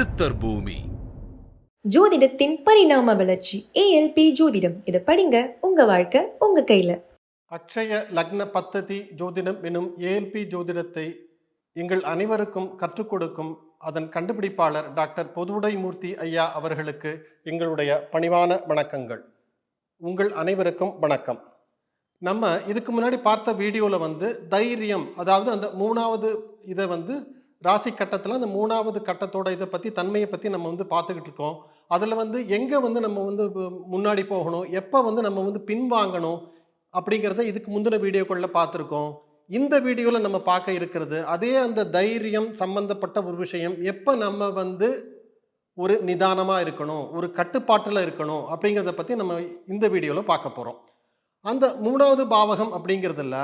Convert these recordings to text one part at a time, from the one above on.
சித்தர் பூமி. ஜோதிடத்தின் பரிணாம வளர்ச்சி ஏஎல்பி ஜோதிடம். இதை படிங்க உங்க வாழ்க்கை உங்க கையில. அக்ஷய லக்ன பத்ததி ஜோதிடம் எனும் ஏஎல்பி ஜோதிடத்தை எங்கள் அனைவருக்கும் கற்றுக் கொடுக்கும் அதன் கண்டுபிடிப்பாளர் டாக்டர் பொதுவுடைமூர்த்தி ஐயா அவர்களுக்கு எங்களுடைய பணிவான வணக்கங்கள். உங்கள் அனைவருக்கும் வணக்கம். நம்ம இதுக்கு முன்னாடி பார்த்த வீடியோவில் வந்து தைரியம் அதாவது அந்த மூணாவது இதை வந்து ராசி கட்டத்தில் அந்த மூணாவது கட்டத்தோட இதை பற்றி தன்மையை பற்றி நம்ம வந்து பார்த்துக்கிட்டு இருக்கோம். அதில் வந்து எங்கே வந்து நம்ம வந்து முன்னாடி போகணும் எப்போ வந்து நம்ம வந்து பின்வாங்கணும் அப்படிங்கிறத இதுக்கு முந்தின வீடியோக்களில் பார்த்துருக்கோம். இந்த வீடியோவில் நம்ம பார்க்க இருக்கிறது அதே அந்த தைரியம் சம்பந்தப்பட்ட ஒரு விஷயம். எப்போ நம்ம வந்து ஒரு நிதானமாக இருக்கணும் ஒரு கட்டுப்பாட்டில் இருக்கணும் அப்படிங்கிறத பற்றி நம்ம இந்த வீடியோவில் பார்க்க போகிறோம் அந்த மூணாவது பாவகம் அப்படிங்கிறதுல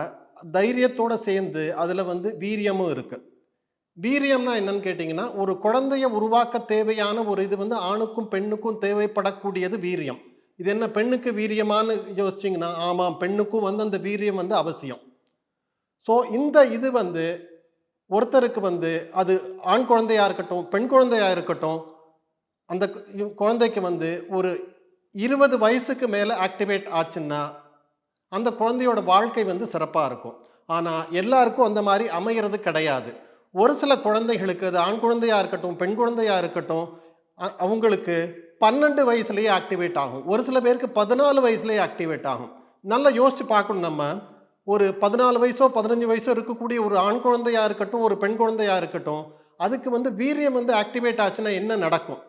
தைரியத்தோடு சேர்ந்து அதில் வந்து வீரியமும் இருக்குது வீரியம்னா என்னன்னு கேட்டிங்கன்னா ஒரு குழந்தைய உருவாக்க தேவையான ஒரு இது வந்து ஆணுக்கும் பெண்ணுக்கும் தேவைப்படக்கூடியது வீரியம். இது என்ன பெண்ணுக்கு வீரியமான்னு யோசிச்சிங்கன்னா ஆமாம் பெண்ணுக்கும் வந்து அந்த வீரியம் வந்து அவசியம். ஸோ இந்த இது வந்து ஒருத்தருக்கு வந்து அது ஆண் குழந்தையாக இருக்கட்டும் பெண் குழந்தையாக இருக்கட்டும் அந்த குழந்தைக்கு வந்து ஒரு இருபது வயசுக்கு மேலே ஆக்டிவேட் ஆச்சுன்னா அந்த குழந்தையோட வாழ்க்கை வந்து சிறப்பாக இருக்கும். ஆனால் எல்லாருக்கும் அந்த மாதிரி அமையிறது கிடையாது. ஒரு சில குழந்தைகளுக்கு அது ஆண் குழந்தையாக இருக்கட்டும் பெண் குழந்தையாக இருக்கட்டும் அவங்களுக்கு பன்னெண்டு வயசுலேயே ஆக்டிவேட் ஆகும். ஒரு சில பேருக்கு பதினாலு வயசுலேயே ஆக்டிவேட் ஆகும். நல்லா யோசித்து பார்க்கணும் நம்ம. ஒரு பதினாலு வயசோ பதினஞ்சு வயசோ இருக்கக்கூடிய ஒரு ஆண் குழந்தையாக இருக்கட்டும் ஒரு பெண் குழந்தையாக இருக்கட்டும் அதுக்கு வந்து வீரியம் வந்து ஆக்டிவேட் ஆச்சுன்னா என்ன நடக்கும்?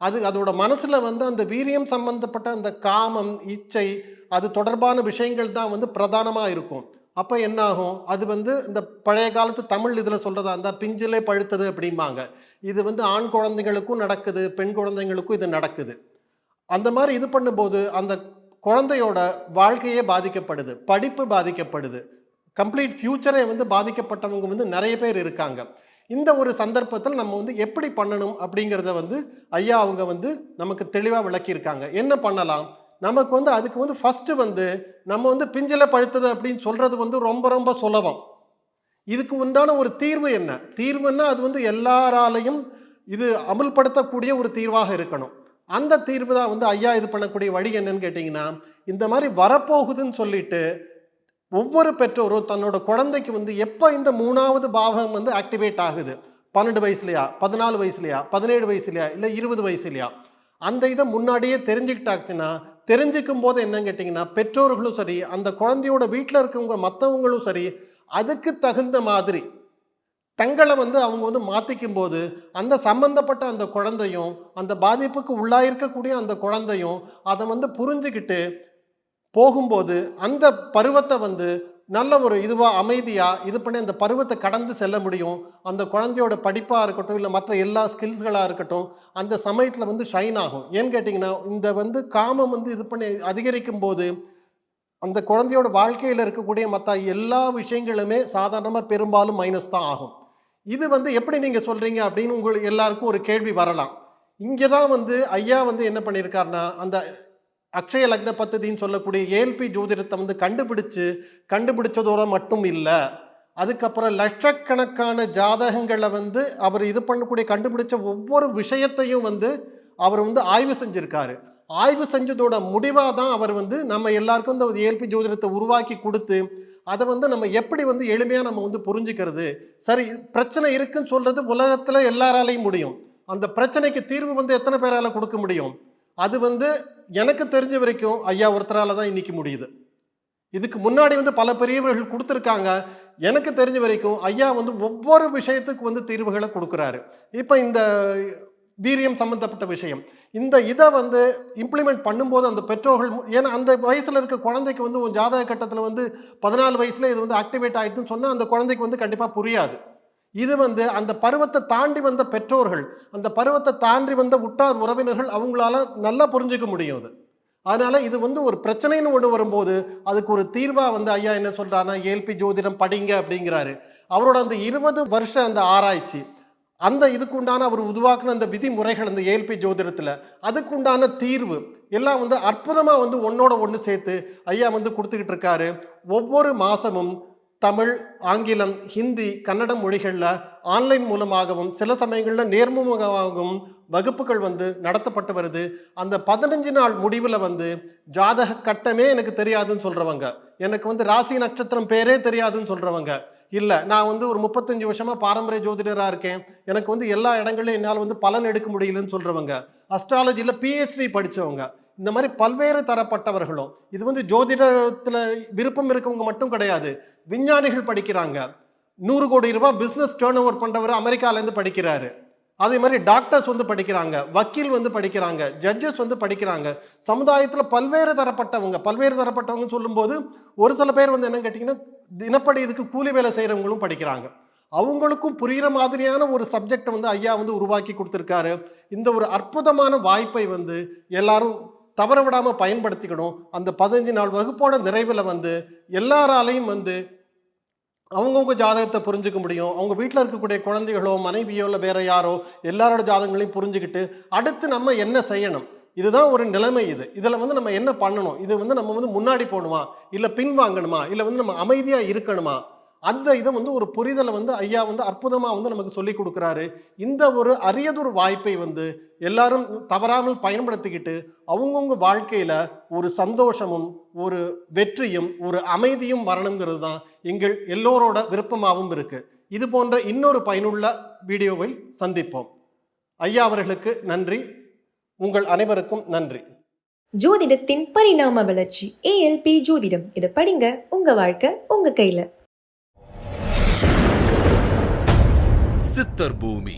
அது அதோட மனசில் வந்து அந்த வீரியம் சம்பந்தப்பட்ட அந்த காமம் இச்சை அது தொடர்பான விஷயங்கள் தான் வந்து பிரதானமாக இருக்கும். அப்போ என்ன ஆகும் அது வந்து இந்த பழைய காலத்து தமிழ் இதில் சொல்கிறதா இருந்தால் பிஞ்சிலே பழுத்தது அப்படிம்பாங்க. இது வந்து ஆண் குழந்தைங்களுக்கும் நடக்குது பெண் குழந்தைங்களுக்கும் இது நடக்குது. அந்த மாதிரி இது பண்ணும்போது அந்த குழந்தையோட வாழ்க்கையே பாதிக்கப்படுது படிப்பு பாதிக்கப்படுது. கம்ப்ளீட் ஃப்யூச்சரே வந்து பாதிக்கப்பட்டவங்க வந்து நிறைய பேர் இருக்காங்க. இந்த ஒரு சந்தர்ப்பத்தில் நம்ம வந்து எப்படி பண்ணணும் அப்படிங்கிறத வந்து ஐயா அவங்க வந்து நமக்கு தெளிவாக விளக்கியிருக்காங்க. என்ன பண்ணலாம்? நமக்கு வந்து அதுக்கு வந்து ஃபஸ்ட்டு வந்து நம்ம வந்து பிஞ்சில பழுத்தது அப்படின்னு சொல்கிறது வந்து ரொம்ப ரொம்ப சுலபம். இதுக்கு உண்டான ஒரு தீர்வு என்ன? தீர்வுன்னா அது வந்து எல்லாராலையும் இது அமுல்படுத்தக்கூடிய ஒரு தீர்வாக இருக்கணும். அந்த தீர்வு தான் வந்து ஐயா இது பண்ணக்கூடிய வழி என்னன்னு கேட்டிங்கன்னா இந்த மாதிரி வரப்போகுதுன்னு சொல்லிட்டு ஒவ்வொரு பெற்றோரும் தன்னோட குழந்தைக்கு வந்து எப்போ இந்த மூணாவது பாவகம் வந்து ஆக்டிவேட் ஆகுது? பன்னெண்டு வயசுலையா? பதினாலு வயசுலையா? பதினேழு வயசுலையா? இல்லை இருபது வயசுலையா? அந்த இதை முன்னாடியே தெரிஞ்சுக்கிட்டாச்சுன்னா தெரிஞ்சுக்கும் போது என்னன்னு கேட்டிங்கன்னா பெற்றோர்களும் சரி அந்த குழந்தையோட வீட்டில் இருக்கவங்க மற்றவங்களும் சரி அதுக்கு தகுந்த மாதிரி தங்களை வந்து அவங்க வந்து மாற்றிக்கும் போது அந்த சம்பந்தப்பட்ட அந்த குழந்தையும் அந்த பாதிப்புக்கு உள்ளாயிருக்கக்கூடிய அந்த குழந்தையும் அதை வந்து புரிஞ்சுக்கிட்டு போகும்போது அந்த பருவத்தை வந்து நல்ல ஒரு இதுவாக அமைதியாக இது பண்ணி அந்த பருவத்தை கடந்து செல்ல முடியும். அந்த குழந்தையோட படிப்பாக இருக்கட்டும் இல்லை மற்ற எல்லா ஸ்கில்ஸ்களாக இருக்கட்டும் அந்த சமயத்தில் வந்து ஷைன் ஆகும். ஏன்னு கேட்டிங்கன்னா இந்த வந்து காமம் வந்து இது பண்ணி அதிகரிக்கும் போது அந்த குழந்தையோட வாழ்க்கையில் இருக்கக்கூடிய மற்ற எல்லா விஷயங்களுமே சாதாரணமாக பெரும்பாலும் மைனஸ் தான் ஆகும். இது வந்து எப்படி நீங்கள் சொல்கிறீங்க அப்படின்னு உங்களுக்கு எல்லாருக்கும் ஒரு கேள்வி வரலாம். இங்கே தான் வந்து ஐயா வந்து என்ன பண்ணியிருக்காருன்னா அந்த அக்ஷய லக்ன பத்ததின்னு சொல்லக்கூடிய ஏஎல்பி ஜோதிடத்தை வந்து கண்டுபிடிச்சு கண்டுபிடிச்சதோட மட்டும் இல்லை. அதுக்கப்புறம் லட்சக்கணக்கான ஜாதகங்களை வந்து அவர் இது பண்ணக்கூடிய கண்டுபிடிச்ச ஒவ்வொரு விஷயத்தையும் வந்து அவர் வந்து ஆய்வு செஞ்சுருக்காரு. ஆய்வு செஞ்சதோட முடிவாக தான் அவர் வந்து நம்ம எல்லாருக்கும் இந்த ஏல்பி ஜோதிடத்தை உருவாக்கி கொடுத்து அதை வந்து நம்ம எப்படி வந்து எளிமையாக நம்ம வந்து புரிஞ்சுக்கிறது? சரி பிரச்சனை இருக்குன்னு சொல்கிறது உலகத்தில் எல்லாராலையும் முடியும். அந்த பிரச்சனைக்கு தீர்வு வந்து எத்தனை பேரால் கொடுக்க முடியும்? அது வந்து எனக்கு தெரிஞ்ச வரைக்கும் ஐயா ஒருத்தரால் தான் இன்னைக்கு முடியுது. இதுக்கு முன்னாடி வந்து பல பெரியவர்கள் கொடுத்துருக்காங்க. எனக்கு தெரிஞ்ச வரைக்கும் ஐயா வந்து ஒவ்வொரு விஷயத்துக்கு வந்து தீர்வுகளை கொடுக்குறாரு. இப்போ இந்த வீரியம் சம்மந்தப்பட்ட விஷயம் இந்த இதை வந்து இம்ப்ளிமெண்ட் பண்ணும்போது அந்த பெற்றோர்கள் மு- ஏன்னா அந்த வயசில் இருக்க குழந்தைக்கு வந்து ஜாதக கட்டத்தில் வந்து பதினாலு வயசில் இது வந்து ஆக்டிவேட் ஆகிட்டுன்னு சொன்னால் அந்த குழந்தைக்கு வந்து கண்டிப்பாக புரியாது. இது வந்து அந்த பருவத்தை தாண்டி வந்த பெற்றோர்கள் அந்த பருவத்தை தாண்டி வந்த உற்றார் உறவினர்கள் அவங்களால நல்லா புரிஞ்சுக்க முடியும் அது. அதனால இது வந்து ஒரு பிரச்சனைன்னு ஒன்று வரும்போது அதுக்கு ஒரு தீர்வாக வந்து ஐயா என்ன சொல்றாருன்னா ஏல்பி ஜோதிடம் படிங்க அப்படிங்கிறாரு. அவரோட அந்த இருபது வருஷ அந்த ஆராய்ச்சி அந்த இதுக்குண்டான அவர் உருவாக்குன அந்த விதிமுறைகள் அந்த ஏல்பி ஜோதிடத்தில் அதுக்குண்டான தீர்வு எல்லாம் வந்து அற்புதமாக வந்து ஒன்னோட ஒன்று சேர்த்து ஐயா வந்து கொடுத்துக்கிட்டு இருக்காரு. ஒவ்வொரு மாதமும் தமிழ் ஆங்கிலம் ஹிந்தி கன்னடம் மொழிகளில் ஆன்லைன் மூலமாகவும் சில சமயங்களில் நேர்முகமாகவும் வகுப்புகள் வந்து நடத்தப்பட்டு வருது. அந்த பதினஞ்சு நாள் முடிவில் வந்து ஜாதக கட்டமே எனக்கு தெரியாதுன்னு சொல்கிறவங்க எனக்கு வந்து ராசி நட்சத்திரம் பேரே தெரியாதுன்னு சொல்கிறவங்க இல்லை நான் வந்து ஒரு முப்பத்தஞ்சு வருஷமாக பாரம்பரிய ஜோதிடராக இருக்கேன். எனக்கு வந்து எல்லா இடங்களிலும் என்னால் வந்து பலன் எடுக்க முடியலன்னு சொல்கிறவங்க அஸ்ட்ராலஜியில் பிஹெச்டி படித்தவங்க இந்த மாதிரி பல்வேறு தரப்பட்டவர்களும் இது வந்து ஜோதிடத்தில் விருப்பம் இருக்கவங்க மட்டும் கிடையாது விஞ்ஞானிகள் படிக்கிறாங்க. நூறு கோடி ரூபாய் பிஸ்னஸ் டேர்ன் ஓவர் பண்ணுறவர் அமெரிக்காலேருந்து படிக்கிறாரு. அதே மாதிரி டாக்டர்ஸ் வந்து படிக்கிறாங்க வக்கீல் வந்து படிக்கிறாங்க ஜட்ஜஸ் வந்து படிக்கிறாங்க. சமுதாயத்தில் பல்வேறு தரப்பட்டவங்க பல்வேறு தரப்பட்டவங்க சொல்லும்போது ஒரு சில பேர் வந்து என்ன கேட்டிங்கன்னா தினப்படி இதுக்கு கூலி வேலை செய்கிறவங்களும் படிக்கிறாங்க. அவங்களுக்கும் புரிகிற மாதிரியான ஒரு சப்ஜெக்டை வந்து ஐயா வந்து உருவாக்கி கொடுத்துருக்காரு. இந்த ஒரு அற்புதமான வாய்ப்பை வந்து எல்லாரும் தவற விடாமல் பயன்படுத்திக்கணும். அந்த பதினஞ்சு நாள் வகுப்போட நிறைவில் வந்து எல்லாராலையும் வந்து அவங்கவுங்க ஜாதகத்தை புரிஞ்சுக்க முடியும். அவங்க வீட்டில் இருக்கக்கூடிய குழந்தைகளோ மனைவியோ இல்லை வேற யாரோ எல்லாரோட ஜாதகங்களையும் புரிஞ்சுக்கிட்டு அடுத்து நம்ம என்ன செய்யணும்? இதுதான் ஒரு நிலைமை இது. இதில் வந்து நம்ம என்ன பண்ணணும்? இது வந்து நம்ம வந்து முன்னாடி போகணுமா? இல்லை பின் வாங்கணுமா இல்லை வந்து நம்ம அமைதியாக இருக்கணுமா? அந்த இதை வந்து ஒரு புரிதலை வந்து ஐயா வந்து அற்புதமாக வந்து நமக்கு சொல்லி கொடுக்குறாரு. இந்த ஒரு அரியதொரு வாய்ப்பை வந்து எல்லாரும் தவறாமல் பயன்படுத்திக்கிட்டு அவங்கவுங்க வாழ்க்கையில் ஒரு சந்தோஷமும் ஒரு வெற்றியும் ஒரு அமைதியும் வரணுங்கிறது தான் எங்கள் எல்லோரோட விருப்பமாகவும் இருக்குது இது போன்ற இன்னொரு பயனுள்ள வீடியோவில் சந்திப்போம். ஐயா அவர்களுக்கு நன்றி. உங்கள் அனைவருக்கும் நன்றி. ஜோதிடத்தின் பரிணாம வளர்ச்சி ஏஎல்பி ஜோதிடம். இதை படிங்க. உங்க வாழ்க்கை உங்க கையில. சித்தர் பூமி